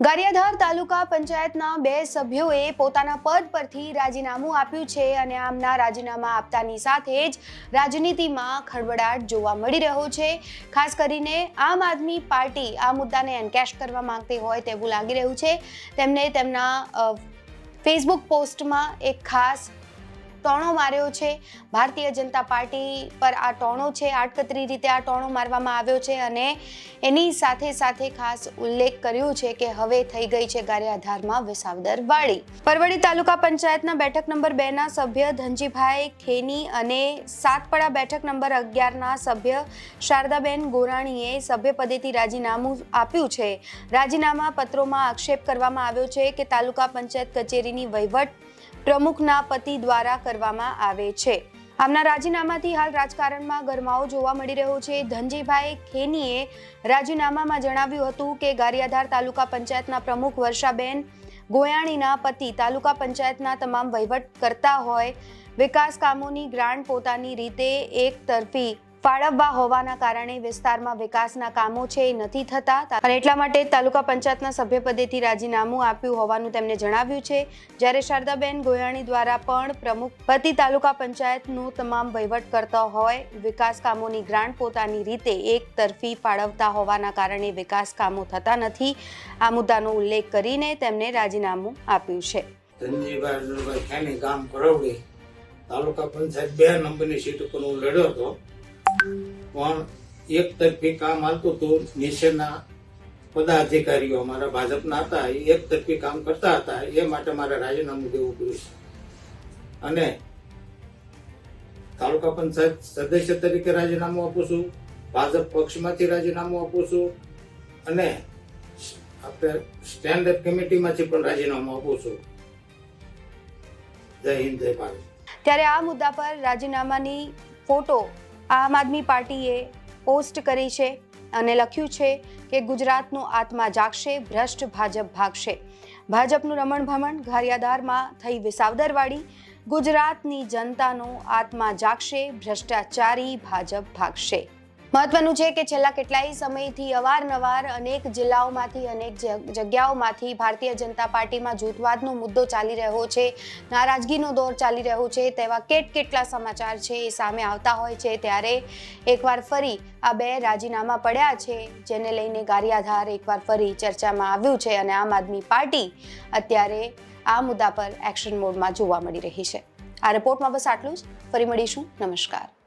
ગારિયાધાર તાલુકા પંચાયતના બે સભ્યોએ પોતાના પદ પરથી રાજીનામું આપ્યું છે અને આમના રાજીનામા આપતાની સાથે જ રાજનીતિમાં ખળબળાટ જોવા મળી રહ્યો છે. ખાસ કરીને આમ આદમી પાર્ટી આ મુદ્દાને એન્કેશ કરવા માંગતી હોય તેવું લાગી રહ્યું છે. તેમને તેમના ફેસબુક પોસ્ટમાં એક ખાસ ટોણો માર્યો છે. ભારતીય જનતા પાર્ટી પર આ ટોણો છે. આડકતરી રીતે આ ટોણો મારવામાં આવ્યો છે અને એની સાથે સાથે ખાસ ઉલ્લેખ કર્યો છે કે હવે થઈ ગઈ છે ગારિયાધારમાં વિસાવદર વાળી પરવડી તાલુકા પંચાયતના બેઠક નંબર બે ના સભ્ય ધનજીભાઈ ખેની અને સાતપડા બેઠક નંબર અગિયારના સભ્ય શારદાબેન ગોરાણીએ સભ્યપદેથી રાજીનામું આપ્યું છે. રાજીનામા પત્રોમાં આક્ષેપ કરવામાં આવ્યો છે કે તાલુકા પંચાયત કચેરીની વહીવટ પ્રમુખના પતિ દ્વારા કરવામાં આવે છે. આમના રાજીનામાથી હાલ રાજકારણમાં ગરમાવો જોવા મળી રહ્યો છે. ધનજીભાઈ ખેનીએ રાજીનામામાં જણાવ્યું હતું કે ગારિયાધાર તાલુકા પંચાયતના પ્રમુખ વર્ષાબેન ગોયાણીના પતિ તાલુકા પંચાયતના તમામ વહીવટ કરતા હોય, વિકાસ કામોની ગ્રાન્ટ પોતાની રીતે એક તરફી ફાળવવા હોવાના કારણે વિસ્તારમાં વિકાસના કામો છે એ નથી થતા. અને એટલા માટે તાલુકા પંચાયતના સભ્યપદેથી રાજીનામું આપ્યું હોવાનું તેમણે જણાવ્યું છે. જ્યારે શારદાબેન ગોયાણી દ્વારા પણ પ્રમુખ પતિ તાલુકા પંચાયતનું તમામ વહીવટ કરતા હોય, વિકાસ કામોની ગ્રાન્ટ પોતાની રીતે એક તરફી ફાળવતા હોવાના કારણે વિકાસ કામો થતા નથી. આ મુદ્દાનો ઉલ્લેખ કરીને તેમણે રાજીનામું આપ્યું છે. ધનજીભાઈ ગામ પરવડી તાલુકા પંચાયત બે નંબરની સીટ ઉપર હું લડ્યો હતો. પણ એક તરફી કામ હાલતું હતું, નીચેના પદાધિકારીઓ અમારા ભાજપના હતા, એ એક તરફી કામ કરતા હતા, એ માટે મારે રાજીનામું દેવું પડ્યું છે. અને તાલુકા પંચાયત સદસ્ય તરીકે રાજીનામું આપું છું, ભાજપ પક્ષમાંથી રાજીનામું આપું છું, અને આપણે સ્ટેન્ડઅપ કમિટીમાંથી પણ રાજીનામું આપું છું. જય હિન્દ, જય ભારત. ત્યારે આ મુદ્દા પર રાજીનામાની ફોટો આમ આદમી પાર્ટીએ પોસ્ટ કરી છે અને લખ્યું છે કે ગુજરાતનું આત્મા જાગશે, ભ્રષ્ટ ભાજપ ભાગશે. ભાજપનું રમણ ભમણ ઘારિયાદારમાં થઈ વિસાવદરવાળી ગુજરાતની જનતાનો આત્મા જાગશે, ભ્રષ્ટાચારી ભાજપ ભાગશે. મહત્વનું છે કે છેલ્લા કેટલાય સમયથી અવારનવાર અનેક જિલ્લાઓમાંથી, અનેક જગ- જગ્યાઓમાંથી ભારતીય જનતા પાર્ટીમાં જૂથવાદનો મુદ્દો ચાલી રહ્યો છે, નારાજગીનો દોર ચાલી રહ્યો છે, તેવા કેટ કેટલા સમાચાર છે એ સામે આવતા હોય છે. ત્યારે એકવાર ફરી આ બે રાજીનામા પડ્યા છે, જેને લઈને ગારિયાધાર એકવાર ફરી ચર્ચામાં આવ્યું છે અને આમ આદમી પાર્ટી અત્યારે આ મુદ્દા પર એક્શન મોડમાં જોવા મળી રહી છે. આ રિપોર્ટમાં બસ આટલું જ. ફરી મળીશું. નમસ્કાર.